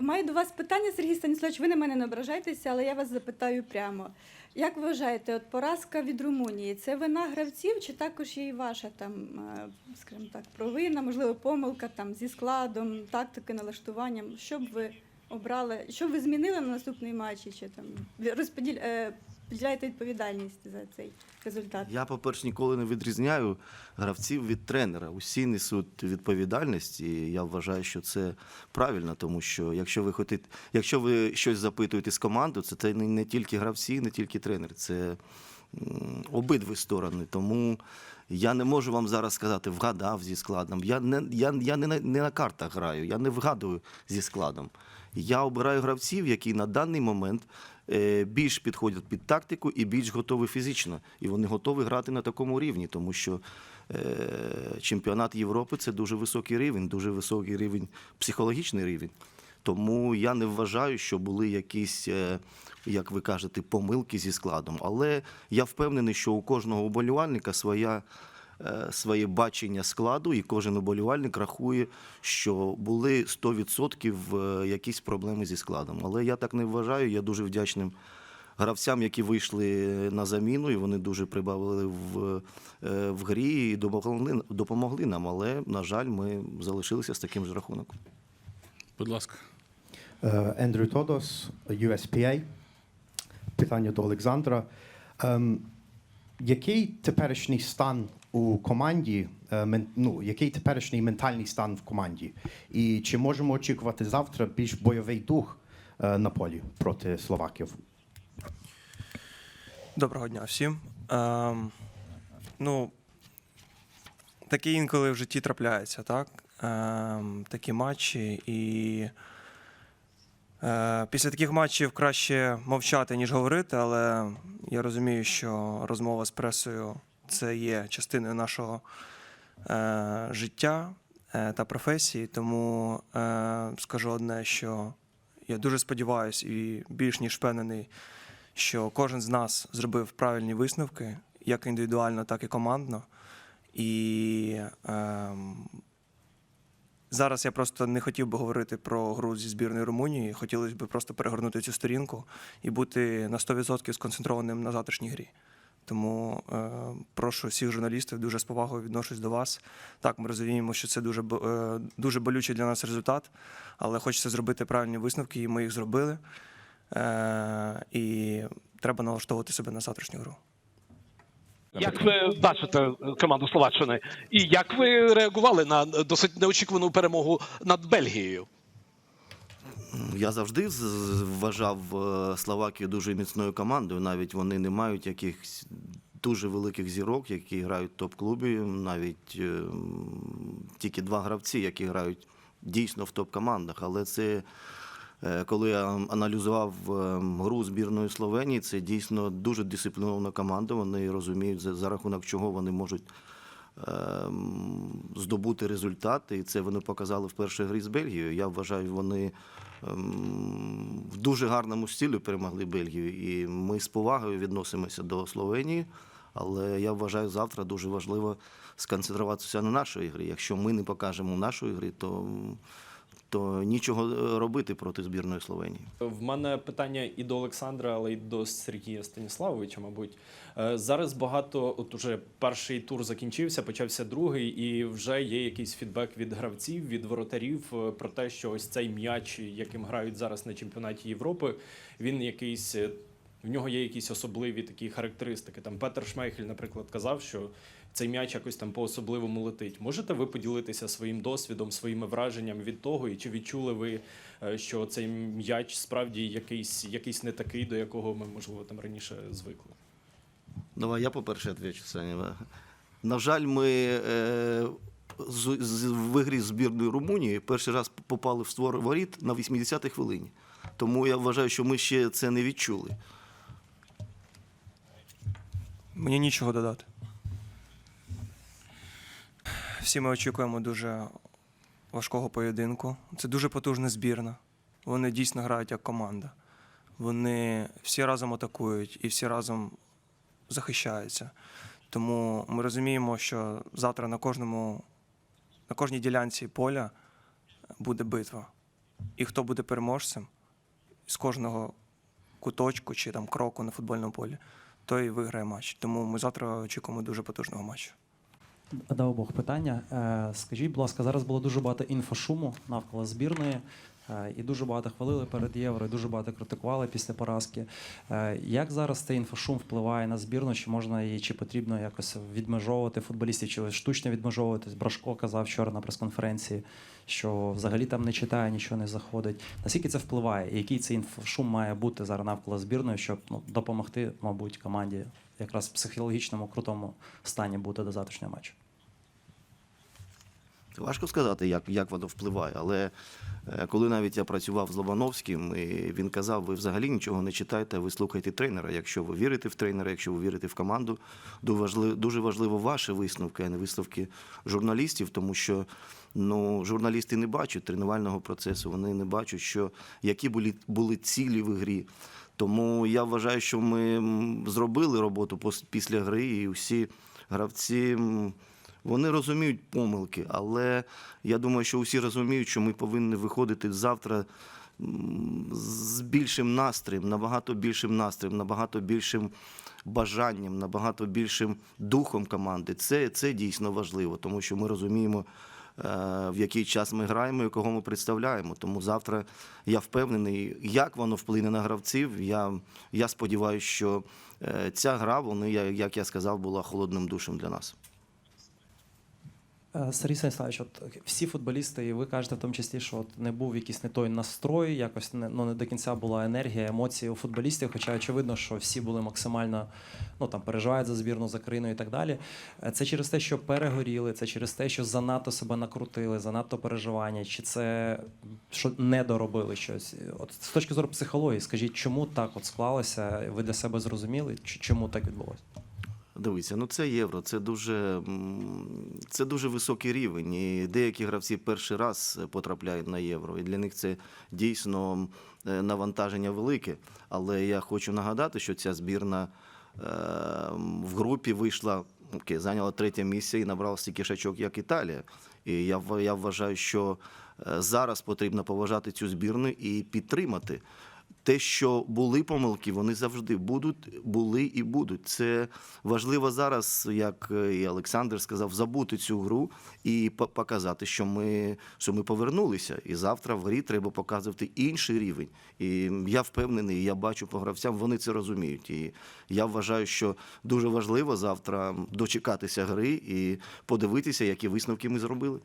Маю до вас питання, Сергій Станіславович, ви на мене не ображайтеся, але я вас запитаю прямо. Як ви вважаєте, от поразка від Румунії це вина гравців, чи також є і ваша там, е, скажімо так, провина, можливо, помилка там зі складом, тактики, налаштуванням? Що б ви обрали, що ви змінили на наступний матч, чи там розподіл, е, відповідальність за цей результат? Я, по-перше, ніколи не відрізняю гравців від тренера. Усі несуть відповідальність, і я вважаю, що це правильно, тому що якщо ви хотите, якщо ви щось запитуєте з команди, це, не, не тільки гравці, не тільки тренер, це обидві сторони. Тому я не можу вам зараз сказати, вгадав зі складом. Я не, я, я не, не на картах граю, я не вгадую зі складом. Я обираю гравців, які на даний момент е, більш підходять під тактику і більш готові фізично. І вони готові грати на такому рівні, тому що е, чемпіонат Європи це дуже високий рівень, дуже високий рівень, психологічний рівень. Тому я не вважаю, що були якісь, е, як ви кажете, помилки зі складом. Але я впевнений, що у кожного уболівальника своя, своє бачення складу, і кожен уболівальник рахує, що були 100% е, якісь проблеми зі складом. Але я так не вважаю. Я дуже вдячним гравцям, які вийшли на заміну, і вони дуже прибавили в, е, в грі і допомогли, допомогли нам. Але, на жаль, ми залишилися з таким ж рахунком. Будь ласка. Е, Ендрю Тодос, USPA. Питання до Олександра. Ем, який теперішній стан у команді, е, ну, який теперішній ментальний стан в команді? І чи можемо очікувати завтра більш бойовий дух е, на полі проти словаків? Доброго дня всім. Ем, ну, таке інколи в житті трапляється, так? Ем, такі матчі. І е, після таких матчів краще мовчати, ніж говорити, але я розумію, що розмова з пресою це є частиною нашого е, життя е, та професії. Тому е, скажу одне, що я дуже сподіваюся і більш ніж впевнений, що кожен з нас зробив правильні висновки, як індивідуально, так і командно. І ем, зараз я просто не хотів би говорити про гру зі збірною Румунії. Хотілося б просто перегорнути цю сторінку і бути на 100% сконцентрованим на завтрашній грі. Тому е, прошу всіх журналістів, дуже з повагою відношусь до вас. Так, ми розуміємо, що це дуже, е, дуже болючий для нас результат, але хочеться зробити правильні висновки, і ми їх зробили. Е, і треба налаштовувати себе на завтрашню гру. Як ви бачите команду Словаччини? І як ви реагували на досить неочікувану перемогу над Бельгією? Я завжди вважав е, Словакію дуже міцною командою. Навіть вони не мають якихось дуже великих зірок, які грають в топ-клубі. Навіть е, тільки два гравці, які грають дійсно в топ-командах. Але це е, коли я аналізував гру збірної Словенії, це дійсно дуже дисциплінована команда. Вони розуміють, за, рахунок чого вони можуть здобути результати, і це вони показали в першій грі з Бельгією. Я вважаю, вони ем, в дуже гарному стилі перемогли Бельгію. І ми з повагою відносимося до Словенії. Але я вважаю, завтра дуже важливо сконцентруватися на нашій грі. Якщо ми не покажемо нашої гри, то, то нічого е, робити проти збірної Словенії. В мене питання і до Олександра, але й до Сергія Станіславовича, мабуть. Е, Зараз багато, от уже перший тур закінчився, почався другий, і вже є якийсь фідбек від гравців, від воротарів е, про те, що ось цей м'яч, яким грають зараз на чемпіонаті Європи, він якийсь. В нього є якісь особливі такі характеристики. Там Петер Шмейхель, наприклад, казав, що цей м'яч якось там по-особливому летить. Можете ви поділитися своїм досвідом, своїми враженнями від того, і чи відчули ви е, що цей м'яч справді якийсь, якийсь не такий, до якого ми, можливо, там раніше звикли. Давай я по-перше відвічу, Саня. На жаль, ми е, з, з, в ігрі з збірною Румунії перший раз попали в створ воріт на 80-й хвилині. Тому я вважаю, що ми ще це не відчули. Мені нічого додати. Всі ми очікуємо дуже важкого поєдинку. Це дуже потужна збірна. Вони дійсно грають як команда. Вони всі разом атакують і всі разом захищаються. Тому ми розуміємо, що завтра на кожному, на кожній ділянці поля буде битва. І хто буде переможцем з кожного куточку чи там кроку на футбольному полі, той виграє матч. Тому ми завтра очікуємо дуже потужного матчу. До обох питання. Е, Скажіть, будь ласка, зараз було дуже багато інфошуму навколо збірної, е, і дуже багато хвалили перед євро, і дуже багато критикували після поразки. Е, Як зараз цей інфошум впливає на збірну? Чи можна її, чи потрібно якось відмежовувати футболістів, чи штучно відмежовувати? Брашко казав вчора на прес-конференції, що взагалі там не читає, нічого не заходить. Наскільки це впливає? Який цей інфошум має бути зараз навколо збірної, щоб ну, допомогти, мабуть, команді якраз в психологічному крутому стані бути до завтрашнього матчу? Важко сказати, як, як воно впливає, але е, коли навіть я працював з Лобановським, і він казав, ви взагалі нічого не читайте, ви слухайте тренера. Якщо ви вірите в тренера, якщо ви вірите в команду, дуже важливо, ваші висновки, а не висновки журналістів, тому що ну, журналісти не бачать тренувального процесу, вони не бачать, що, які були, були цілі в ігрі. Тому я вважаю, що ми зробили роботу після гри, і всі гравці. вони розуміють помилки, але я думаю, що усі розуміють, що ми повинні виходити завтра з більшим настроєм, набагато більшим настроєм, набагато більшим бажанням, набагато більшим духом команди. Це, це дійсно важливо, тому що ми розуміємо, в який час ми граємо і кого ми представляємо. Тому завтра я впевнений, як воно вплине на гравців. Я, я сподіваюся, що е, ця гра, вони, як я сказав, була холодним душем для нас. Е, Сергій Станіславович, от всі футболісти, і ви кажете в тому числі, що от не був якийсь не той настрой, якось не, ну, не до кінця була енергія, емоції у футболістів, хоча очевидно, що всі були максимально ну, там, переживають за збірну, за країну і так далі. Е, Це через те, що перегоріли, це через те, що занадто себе накрутили, занадто переживання, чи це що не доробили щось. От з точки зору психології, скажіть, чому так от склалося? Ви для себе зрозуміли, чому так відбулося? Дивіться, ну це євро, це дуже, це дуже високий рівень. І деякі гравці перший раз потрапляють на євро. І для них це дійсно е, навантаження велике. Але я хочу нагадати, що ця збірна е, в групі вийшла, окей, зайняла третє місце і набрала стільки шачок, як Італія. І я, я вважаю, що е, зараз потрібно поважати цю збірну і підтримати. Те, що були помилки, вони завжди будуть, були і будуть. Це важливо зараз, як е, і Олександр сказав, забути цю гру і по- показати, що ми, що ми повернулися. І завтра в грі треба показувати інший рівень. І я впевнений, я бачу по гравцям, вони це розуміють. І я вважаю, що дуже важливо завтра дочекатися гри і подивитися, які висновки ми зробили.